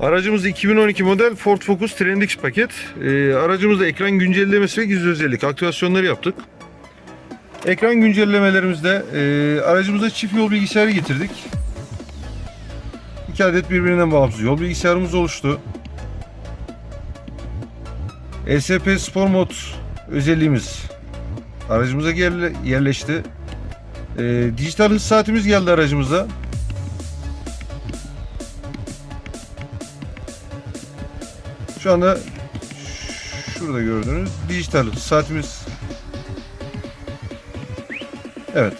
Aracımız 2012 model Ford Focus Trendix paket. Ee, aracımızda ekran güncellemesi ve gizli özellik aktivasyonları yaptık. Ekran güncellemelerimizde e, aracımıza çift yol bilgisayarı getirdik. İki adet birbirinden bağımsız yol bilgisayarımız oluştu. ESP Spor Mod özelliğimiz aracımıza yerle- yerleşti. E, dijital hız saatimiz geldi aracımıza. Şu anda şurada gördüğünüz dijital saatimiz. Evet.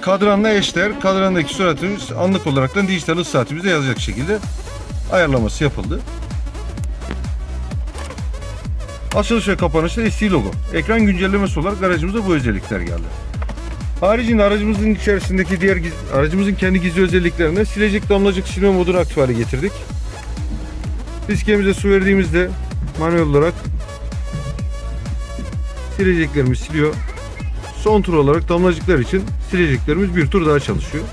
Kadranla eşdeğer. Kadrandaki süratimiz anlık olarak dijital hız saatimize yazacak şekilde ayarlaması yapıldı. Açılış ve kapanışta ST logo. Ekran güncellemesi olarak aracımıza bu özellikler geldi. Haricinde aracımızın içerisindeki diğer aracımızın kendi gizli özelliklerine silecek damlacık silme modunu aktif hale getirdik. Fiskemize su verdiğimizde manuel olarak sileceklerimiz siliyor. Son tur olarak damlacıklar için sileceklerimiz bir tur daha çalışıyor.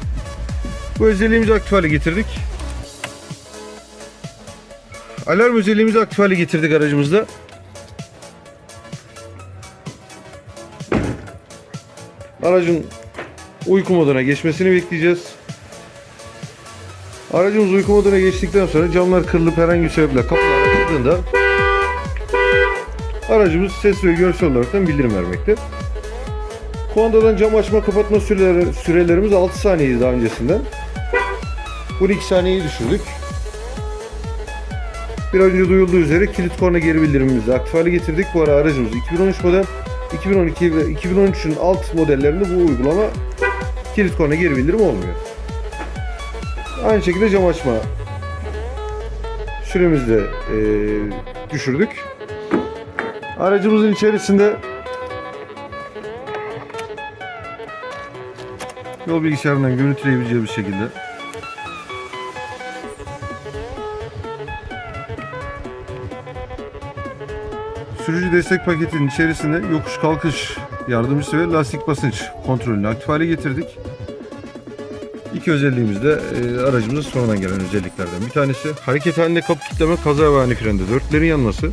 Bu özelliğimizi aktif hale getirdik. Alarm özelliğimizi aktif hale getirdik aracımızda. Aracın uyku moduna geçmesini bekleyeceğiz. Aracımız uyku moduna geçtikten sonra camlar kırılıp herhangi bir sebeple kapılar açıldığında aracımız ses ve görsel olarak bildirim vermekte. Kumandadan cam açma kapatma süreleri, sürelerimiz 6 saniyeydi daha öncesinden. 12 saniyeyi düşürdük. Bir önce duyulduğu üzere kilit korna geri bildirimimizi aktif hale getirdik. Bu ara aracımız 2013 model. 2012 ve 2013'ün alt modellerinde bu uygulama kilit korna geri bildirim olmuyor. Aynı şekilde cam açma süremizi de e, düşürdük. Aracımızın içerisinde yol bilgisayarından görüntüleyebileceği bir şekilde Sürücü destek paketinin içerisinde yokuş kalkış yardımcısı ve lastik basınç kontrolünü aktif hale getirdik. İki özelliğimiz de e, aracımızın sonradan gelen özelliklerden bir tanesi. Hareket halinde kapı kilitleme, kaza ve ani frende dörtlerin yanması.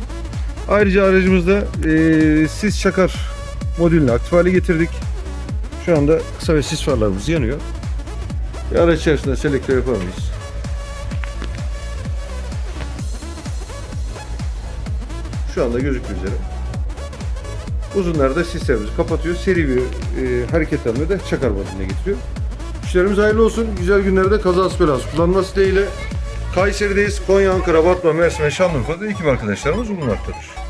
Ayrıca aracımızda e, sis çakar modülünü aktif hale getirdik. Şu anda kısa ve sis farlarımız yanıyor. Ve araç içerisinde selektör yapar mıyız? Şu anda gözüktüğü üzere. Uzunlarda sislerimizi kapatıyor. Seri bir e, hareketlenme de çakar modeline getiriyor. İşlerimiz hayırlı olsun. Güzel günlerde kazası belası kullanması dileğiyle. Kayseri'deyiz. Konya, Ankara, Batman, Mersin ve Şanlıurfa'da ekip arkadaşlarımız bulunmaktadır.